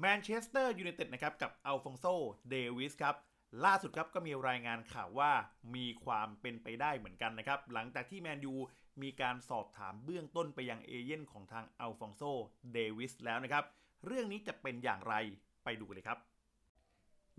แมนเชสเตอร์ยูไนเต็ดนะครับกับอัลฟองโซเดวิสครับล่าสุดครับก็มีรายงานข่าวว่ามีความเป็นไปได้เหมือนกันนะครับหลังจากที่แมนยูมีการสอบถามเบื้องต้นไปยังเอเย่นของทางอัลฟองโซเดวิสแล้วนะครับเรื่องนี้จะเป็นอย่างไรไปดูเลยครับ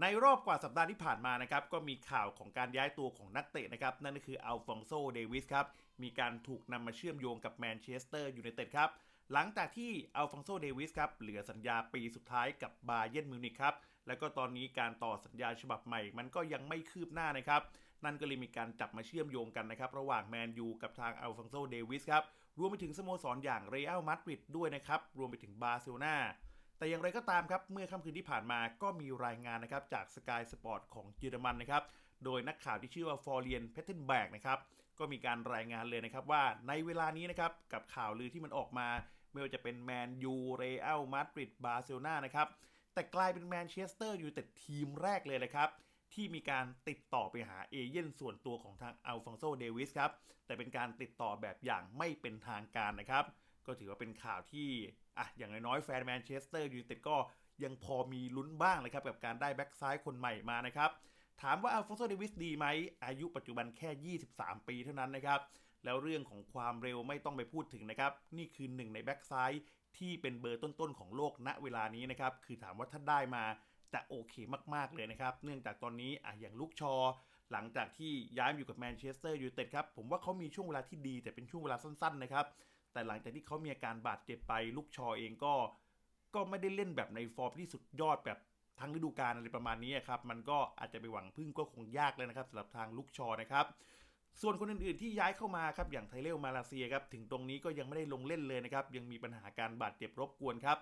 ในรอบกว่าสัปดาห์ที่ผ่านมานะครับก็มีข่าวของการย้ายตัวของนักเตะนะครับนั่นก็คืออัลฟองโซเดวิสครับมีการถูกนำมาเชื่อมโยงกับแมนเชสเตอร์ยูไนเต็ดครับ หลังจากที่อัลฟองโซเดวิสครับเหลือสัญญาปีสุดท้ายกับบาเยนมิวนิกครับแล้วก็ตอนนี้การต่อสัญญาฉบับใหม่ มันก็ยังไม่คืบหน้านะครับนั่นก็เลยมีการจับมาเชื่อมโยงกันนะครับระหว่างแมนยูกับทางอัลฟองโซเดวิสครับรวมไปถึงสโมสรอย่างเรอัลมาดริดด้วยนะครับรวมไปถึงบาร์เซโลนาแต่อย่างไรก็ตามครับเมื่อค่ำคืนที่ผ่านมาก็มีรายงานนะครับจาก Sky Sport ของเยอรมันนะครับโดยนักข่าวที่ชื่อว่าฟอร์เรียนเพเทนแบกนะครับก็มีการรายงานเลยนะครับว่าในเวลานี้นะครับกับข่าวลือที่มันออกมา ไม่ว่าจะเป็นแมนยูเรอัลมาดริดบาร์เซโลนานะครับ แต่กลายเป็นแมนเชสเตอร์ยูไนเต็ดทีมแรกเลยนะครับ ที่มีการติดต่อไปหาเอเย่นส่วนตัวของทางอัลฟองโซเดวิสครับ แต่เป็นการติดต่อแบบอย่างไม่เป็นทางการนะครับ ก็ถือว่าเป็นข่าวที่อะอย่างน้อยแฟนแมนเชสเตอร์ยูไนเต็ดก็ยังพอมีลุ้นบ้างเลยครับกับการได้แบ็กซ้ายคนใหม่มานะครับถามว่าอัลฟองโซเดวิสดีไหมอายุปัจจุบันแค่ 23 ปีเท่านั้นนะครับ แล้วเรื่องของความเร็วไม่ต้องไปพูดถึงนะครับ นี่คือหนึ่งในแบ็กซ้ายที่เป็นเบอร์ต้นๆของโลกณเวลานี้นะครับ คือถามว่าถ้าได้มาจะโอเคมากๆเลยนะครับ เนื่องจากตอนนี้อะอย่างลูกชอ หลังจากที่ย้ายอยู่กับแมนเชสเตอร์ยูไนเต็ดครับ ผมว่าเขามีช่วงเวลาที่ดีแต่เป็นช่วงเวลาสั้นๆนะครับ แต่หลังจากที่เขามีอาการบาดเจ็บไป ลูกชอเองก็ก็ไม่ได้เล่นแบบในฟอร์มที่สุดยอดแบบทั้งฤดูกาลอะไรประมาณนี้ครับ มันก็อาจจะไปหวังพึ่งก็คงยากเลยนะครับสำหรับทางลูกชอนะครับ ส่วนคนอื่นๆที่ย้ายเข้ามาครับอย่างไทเลลมาเลเซียครับถึงตรงนี้ก็ยังไม่ได้ลงเล่นเลยนะครับยังมีปัญหาการบาดเจ็บรบกวนครับ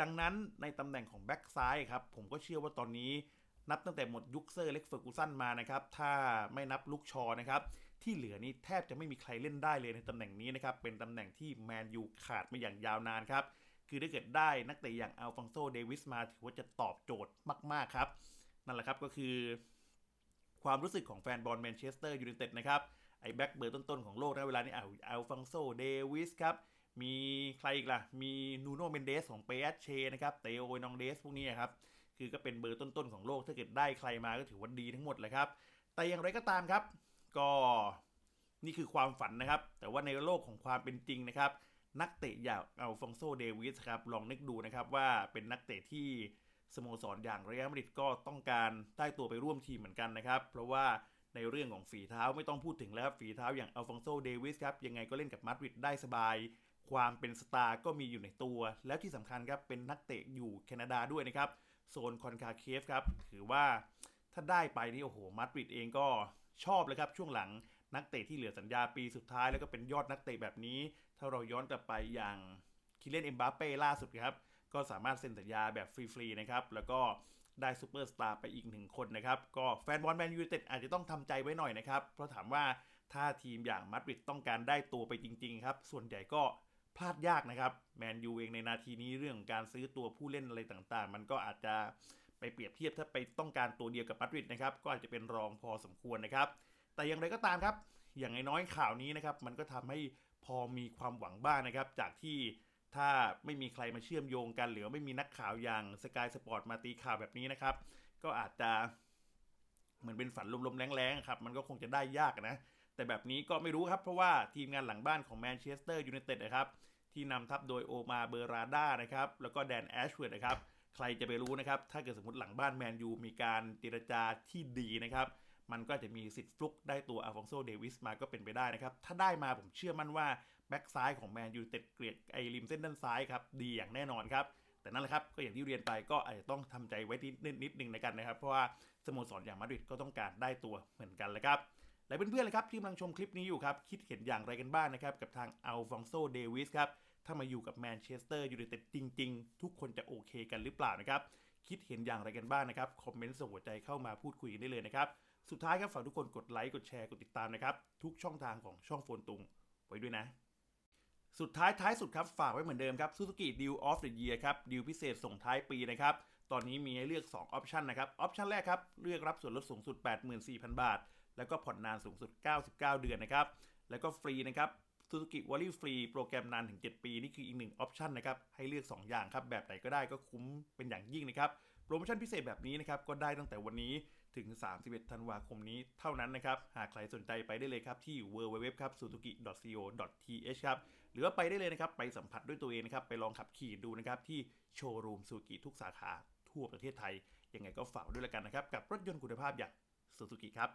ดังนั้นในตำแหน่งของแบ็กซ้ายครับผมก็เชื่อว่าตอนนี้นับตั้งแต่หมดยุคเซอร์เล็กเฟอร์กูสันมานะครับถ้าไม่นับลูกชอนะครับที่เหลือนี่แทบจะไม่มีใครเล่นได้เลยในตำแหน่งนี้นะครับเป็นตำแหน่งที่แมนยูขาดมาอย่างยาวนานครับคือถ้าเกิดได้นักเตะอย่างอัลฟองโซเดวิสมาถือว่าจะตอบโจทย์มากๆครับนั่นแหละครับก็คือ ความรู้สึกของแฟนบอลแมนเชสเตอร์ยูไนเต็ดนะครับไอ้แบ็กเบอร์ต้นๆของโลกในเวลานี้อัลฟองโซเดวิสครับมีใครอีกล่ะ มีนูโนเมนเดสของเปอเชนะครับ เตโอนองเดสพวกนี้ครับ คือก็เป็นเบอร์ต้นๆของโลก ถ้าเกิดได้ใครมาก็ถือว่าดีทั้งหมดเลยครับ แต่อย่างไรก็ตามครับ ก็นี่คือความฝันนะครับ แต่ว่าในโลกของความเป็นจริงนะครับ นักเตะอย่างอัลฟองโซเดวิสครับ ลองนึกดูนะครับว่าเป็นนักเตะที่ สโมสรอย่างเรอัลมาดริดก็ต้องการได้ตัวไปร่วมทีมเหมือนกันนะครับ เพราะว่าในเรื่องของฝีเท้าไม่ต้องพูดถึงแล้วครับฝีเท้าอย่างอัลฟองโซเดวิสครับยังไงก็เล่นกับมาดริดได้สบาย ความเป็นสตาร์ก็มีอยู่ในตัว แล้วที่สำคัญครับเป็นนักเตะอยู่แคนาดาด้วยนะครับโซนคอนคาเคฟครับถือว่าถ้าได้ไปนี่โอ้โหมาดริดเองก็ชอบเลยครับช่วงหลังนักเตะที่เหลือสัญญาปีสุดท้ายแล้วก็เป็นยอดนักเตะแบบนี้ ถ้าเราย้อนกลับไปอย่างคิเลนเอ็มบาเป้ล่าสุดครับ ก็สามารถเซ็นสัญญาแบบฟรีๆนะครับ แล้วก็ได้ซูเปอร์สตาร์ไปอีกหนึ่งคนนะครับ ก็แฟนบอลแมนยูเต็ดอาจจะต้องทำใจไว้หน่อยนะครับ เพราะถามว่าถ้าทีมอย่างมาดริดต้องการได้ตัวไปจริง ๆ ครับ ส่วนใหญ่ก็พลาดยากนะครับ แมนยูเองในนาทีนี้เรื่องการซื้อตัวผู้เล่นอะไรต่างๆ มันก็อาจจะไปเปรียบเทียบถ้าไปต้องการตัวเดียวกับมาดริดนะครับ ก็อาจจะเป็นรองพอสมควรนะครับ แต่อย่างไรก็ตามครับ อย่างน้อยๆข่าวนี้นะครับ มันก็ทำให้พอมีความหวังบ้างนะครับ จากที่ ถ้าไม่มีใครมาเชื่อมโยงกัน หรือไม่มีนักข่าวอย่างสกายสปอร์ตมาตีข่าวแบบนี้นะครับ ก็อาจจะเหมือนเป็นฝันลมๆแรงๆครับ มันก็คงจะได้ยากนะ แต่แบบนี้ก็ไม่รู้ครับ เพราะว่าทีมงานหลังบ้านของแมนเชสเตอร์ยูไนเต็ดนะครับ ที่นำทัพโดยโอมาเบอราดานะครับ แล้วก็แดนแอชเวิร์ดนะครับ ใครจะไปรู้นะครับ ถ้าเกิดสมมติหลังบ้านแมนยูมีการเจรจาที่ดีนะครับ มันก็จะมีสิทธิ์ฟลุกได้ตัวอัลฟองโซเดวิสมาก็เป็นไปได้นะครับ ถ้าได้มาผมเชื่อมั่นว่า แบ็กซ้ายของแมนยูเต็ดเกลียดไอริมเส้นด้านซ้ายครับดีอย่างแน่นอนครับแต่นั่นแหละครับก็อย่างที่เรียนไปก็อาจจะต้องทำใจไว้นิดนิดนิดนึงในกันนะครับ เพราะว่าสโมสรอย่างมาดริดก็ต้องการได้ตัวเหมือนกันเลยครับและเพื่อนๆเลยครับที่กำลังชมคลิปนี้อยู่ครับคิดเห็นอย่างไรกันบ้างนะครับกับทางอัลฟองโซเดวิสครับถ้ามาอยู่กับแมนเชสเตอร์ยูไนเต็ดจริง ๆ ทุกคนจะโอเคกันหรือเปล่านะครับคิดเห็นอย่างไรกันบ้างนะครับคอมเมนต์ส่งหัวใจเข้ามาพูดคุยกันได้เลยนะครับสุดท้ายครับฝากทุกคนกดไลค์กดแชร์กดติดตามนะครับทุกช่องทางของช่องโฟนตุงไว้ด้วยนะ สุดท้ายท้ายสุดครับ ฝากไว้เหมือนเดิมครับ Suzuki Deal of the Year ครับดีลพิเศษส่งท้ายปีนะครับ ตอนนี้มีให้เลือก 2 ออปชันนะครับ ออปชันแรกครับ เลือกรับส่วนลดสูงสุด 84,000 บาท แล้วก็ผ่อนนานสูงสุด 99 เดือนนะครับ แล้วก็ฟรีนะครับ Suzuki w a l l y Free โปรแกรมนานถึง 7 ปี นี่คืออีกหนึ่งออปชันนะครับ ให้เลือก 2 อย่างครับ แบบไหนก็ได้ก็คุ้มเป็นอย่างยิ่งนะครับ โปรโมชั่นพิเศษแบบนี้นะครับ ก็ได้ตั้งแต่วันนี้ถึง 31 ธันวาคมนี้เท่านั้นนะครับ หากใครสนใจไปได้เลยครับ ที่ www ครับ suzuki.co.th ครับ หรือว่าไปได้เลยนะครับ ไปสัมผัสด้วยตัวเองนะครับ ไปลองขับขี่ดูนะครับ ที่โชว์รูมซูกิทุกสาขาทั่วประเทศไทย ยังไงก็ฝากด้วยละกันนะครับ กับรถยนต์คุณภาพอย่างซูซูกิครับ